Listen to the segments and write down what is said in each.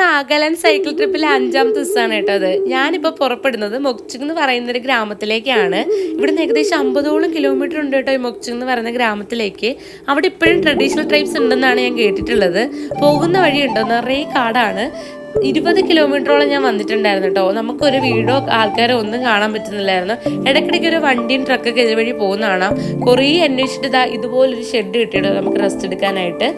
Nagaland cycle ട്രിപ്പിലെ അഞ്ചാമത്തെ ദിവസമാണ് കേട്ടോ അത്. ഞാനിപ്പോൾ പുറപ്പെടുന്നത് മൊക്ചുങ് എന്ന് പറയുന്ന ഒരു ഗ്രാമത്തിലേക്കാണ്. ഇവിടുന്ന് ഏകദേശം അമ്പതോളം കിലോമീറ്റർ ഉണ്ട് കേട്ടോ ഈ മൊക്ചുങ് എന്ന് പറയുന്ന ഗ്രാമത്തിലേക്ക്. അവിടെ ഇപ്പോഴും ട്രഡീഷണൽ ട്രൈബ്സ് ഉണ്ടെന്നാണ് ഞാൻ കേട്ടിട്ടുള്ളത്. പോകുന്ന വഴിയുണ്ടോ? നിറയെ കാടാണ്. ഇരുപത് കിലോമീറ്ററോളം ഞാൻ വന്നിട്ടുണ്ടായിരുന്നു കേട്ടോ നമുക്കൊരു വീടോ ആൾക്കാരോ ഒന്നും കാണാൻ പറ്റുന്നില്ലായിരുന്നു. ഇടയ്ക്കിടയ്ക്ക് ഒരു വണ്ടിയും ട്രക്കൊക്കെ ഇതുവഴി പോകുന്ന കാണാം. കുറേ അന്വേഷിച്ചിട്ട് ഇതാ ഇതുപോലൊരു ഷെഡ് കിട്ടിയിട്ട്. നമുക്ക് റെസ്റ്റ് എടുക്കാനായിട്ട്.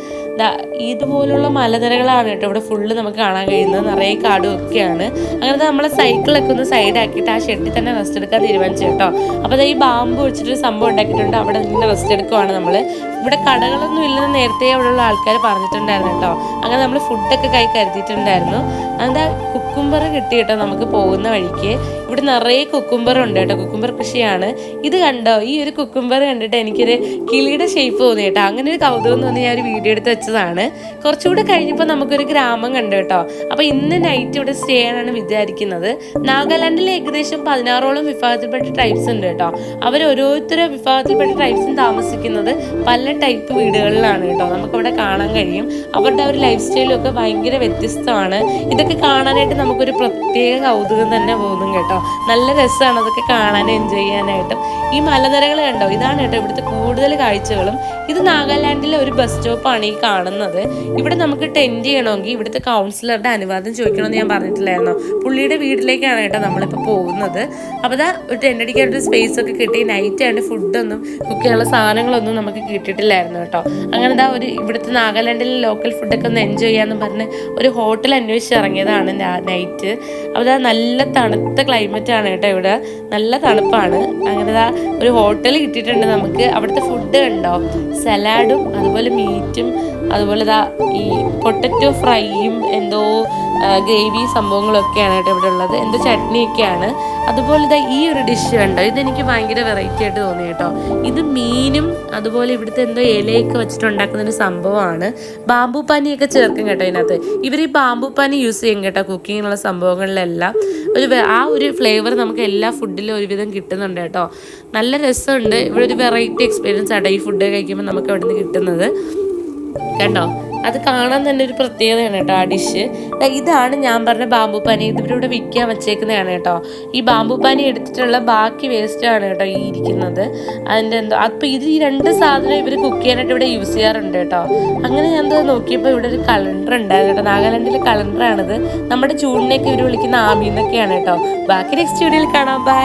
ദാ ഇതുപോലുള്ള മലനിരകളാണ് കേട്ടോ ഇവിടെ ഫുള്ള് നമുക്ക് കാണാൻ കഴിയുന്നത്. നിറയെ കാടും ഒക്കെയാണ് അങ്ങനെ നമ്മളെ സൈക്കിളൊക്കെ ഒന്ന് സൈഡാക്കിയിട്ട് ആ ഷെഡിൽ തന്നെ റെസ്റ്റ് എടുക്കാൻ തീരുമാനിച്ചു കേട്ടോ. അപ്പോൾ ഈ ബാമ്പ് വെച്ചിട്ടൊരു സംഭവം ഉണ്ടാക്കിയിട്ടുണ്ട്. അവിടെ നിന്ന് റെസ്റ്റ് എടുക്കുവാണ് നമ്മൾ ഇവിടെ കടകളൊന്നും ഇല്ലെന്ന് നേരത്തെ അവിടെയുള്ള ആൾക്കാർ പറഞ്ഞിട്ടുണ്ടായിരുന്നു കേട്ടോ. അങ്ങനെ നമ്മൾ ഫുഡൊക്കെ കൈ കരുതിയിട്ടുണ്ടായിരുന്നു. എന്താ കുക്കുംബർ കിട്ടി നമുക്ക് പോകുന്ന വഴിക്ക്. ഇവിടെ നിറയെ കുക്കുംബർ ഉണ്ട് കേട്ടോ കുക്കുംബർ കൃഷിയാണ്. ഇത് കണ്ടോ ഈ ഒരു കുക്കുംബർ കണ്ടിട്ട് എനിക്കൊരു കിളിയുടെ ഷേപ്പ് തോന്നി കേട്ടോ. അങ്ങനെ ഒരു കൗതുകം തോന്നി ഞാൻ ഒരു വീഡിയോ എടുത്ത് വെച്ചതാണ്. കുറച്ചുകൂടെ കഴിഞ്ഞപ്പോൾ നമുക്കൊരു ഗ്രാമം കണ്ടു കേട്ടോ. അപ്പോൾ ഇന്ന് നൈറ്റ് ഇവിടെ സ്റ്റേ ചെയ്യാനാണ് വിചാരിക്കുന്നത്. നാഗാലാൻഡിൽ ഏകദേശം പതിനാറോളം വിഭാഗത്തിൽപ്പെട്ട ടൈപ്സ് ഉണ്ട് കേട്ടോ. അവർ ഓരോരുത്തരും വിഭാഗത്തിൽപ്പെട്ട ട്രൈബ്സും താമസിക്കുന്നത് പല ടൈപ്പ് വീടുകളിലാണ് കേട്ടോ. നമുക്കവിടെ കാണാൻ കഴിയും. അവരുടെ ഒരു ലൈഫ് സ്റ്റൈലും ഒക്കെ ഭയങ്കര വ്യത്യസ്തമാണ്. ഇതൊക്കെ കാണാനായിട്ട് നമുക്കൊരു പ്രത്യേക കൗതുകം തന്നെ തോന്നും കേട്ടോ. നല്ല രസമാണ് അതൊക്കെ കാണാൻ എൻജോയ് ചെയ്യാനായിട്ടും. ഈ മലനിരകൾ കണ്ടോ? ഇതാണ് കേട്ടോ ഇവിടുത്തെ കൂടുതൽ കാഴ്ചകളും. ഇത് നാഗാലാൻഡിലെ ഒരു ബസ് സ്റ്റോപ്പാണ് ഈ കാണുന്നത്. ഇവിടെ നമുക്ക് ടെന്റ് ചെയ്യണമെങ്കിൽ ഇവിടുത്തെ കൗൺസിലറുടെ അനുവാദം ചോദിക്കണമെന്ന് ഞാൻ പറഞ്ഞിട്ടില്ലായിരുന്നോ? പുള്ളിയുടെ വീട്ടിലേക്കാണ് കേട്ടോ നമ്മളിപ്പോൾ പോകുന്നത്. അപ്പോൾ ഇതാ ഒരു ടെന്റ് സ്പേസ് ഒക്കെ കിട്ടി. നൈറ്റ് ആയിട്ട് ഫുഡൊന്നും കുക്ക് ചെയ്യാനുള്ള സാധനങ്ങളൊന്നും നമുക്ക് കിട്ടിയിട്ടില്ലായിരുന്നു കേട്ടോ. അങ്ങനെ ഇതാ ഒരു ഇവിടുത്തെ നാഗാലാൻഡിലെ ലോക്കൽ ഫുഡൊക്കെ ഒന്ന് എൻജോയ് ചെയ്യാമെന്ന് പറഞ്ഞ് ഒരു ഹോട്ടൽ അന്വേഷിച്ച് ഇറങ്ങിയതാണ് നൈറ്റ് അപ്പോൾ ഇതാ നല്ല തണുത്ത ക്ലൈമറ്റ് ആണ് കേട്ടോ ഇവിടെ. നല്ല തണുപ്പാണ്. അങ്ങനെ ഇതാ ഒരു ഹോട്ടൽ കിട്ടിയിട്ടുണ്ട് നമുക്ക്. അവിടുത്തെ ഫുഡ് കണ്ടോ? സലാഡും അതുപോലെ മീറ്റും അതുപോലെ ഇതാ ഈ പൊട്ടറ്റോ ഫ്രൈയും എന്തോ ഗ്രേവി സംഭവങ്ങളൊക്കെയാണ് കേട്ടോ ഇവിടെ ഉള്ളത്. എന്തോ ചട്നിയൊക്കെയാണ്. അതുപോലെ ഇതാ ഈ ഒരു ഡിഷ് കണ്ടോ? ഇതെനിക്ക് ഭയങ്കര വെറൈറ്റി ആയിട്ട് തോന്നി കേട്ടോ. ഇത് മീനും അതുപോലെ ഇവിടുത്തെ എന്തോ ഇലയൊക്കെ വെച്ചിട്ട് ഉണ്ടാക്കുന്ന ഒരു സംഭവമാണ്. ബാമ്പു പനിയൊക്കെ ചേർക്കും കേട്ടോ ഇതിനകത്ത്. ഇവർ ഈ ബാമ്പു പനി യൂസ് ചെയ്യും കേട്ടോ കുക്കിങ്ങിനുള്ള സംഭവങ്ങളിലെല്ലാം. ഒരു ആ ഒരു ഫ്ലേവർ നമുക്ക് എല്ലാ ഫുഡിലും ഒരുവിധം കിട്ടുന്നുണ്ട് കേട്ടോ. നല്ല രസമുണ്ട്. ഇവിടെ ഒരു വെറൈറ്റി എക്സ്പീരിയൻസ് ആട്ടോ ഈ ഫുഡ് കഴിക്കുമ്പോൾ നമുക്ക് അവിടെ നിന്ന് കിട്ടുന്നത്. കണ്ടോ? അത് കാണാൻ തന്നെ ഒരു പ്രത്യേകതയാണ് കേട്ടോ ആ ഡിഷ് ഇതാണ് ഞാൻ പറഞ്ഞ ബാമ്പു പാനി ഇതിവിടെ വിൽക്കാൻ വെച്ചേക്കുന്നതാണ് കേട്ടോ. ഈ ബാമ്പു പാനി എടുത്തിട്ടുള്ള ബാക്കി വേസ്റ്റ് ആണ് കേട്ടോ ഈ ഇരിക്കുന്നത്. അതിന്റെ എന്തോ അപ്പോൾ ഇത് ഈ രണ്ട് സാധനം ഇവർ കുക്ക് ചെയ്യാനായിട്ട് ഇവിടെ യൂസ് ചെയ്യാറുണ്ട് കേട്ടോ. അങ്ങനെ ഞാൻ എന്തോ നോക്കിയപ്പോൾ ഇവിടെ ഒരു കലണ്ടർ ഉണ്ടായിരുന്നു കേട്ടോ. നാഗാലാൻഡിലെ കലണ്ടറാണിത് നമ്മുടെ ചൂടിനെയൊക്കെ ഇവർ വിളിക്കുന്ന ആമിന്നൊക്കെയാണ് കേട്ടോ. ബാക്കി നെക്സ്റ്റ് വീഡിയോയിൽ കാണാം. ബൈ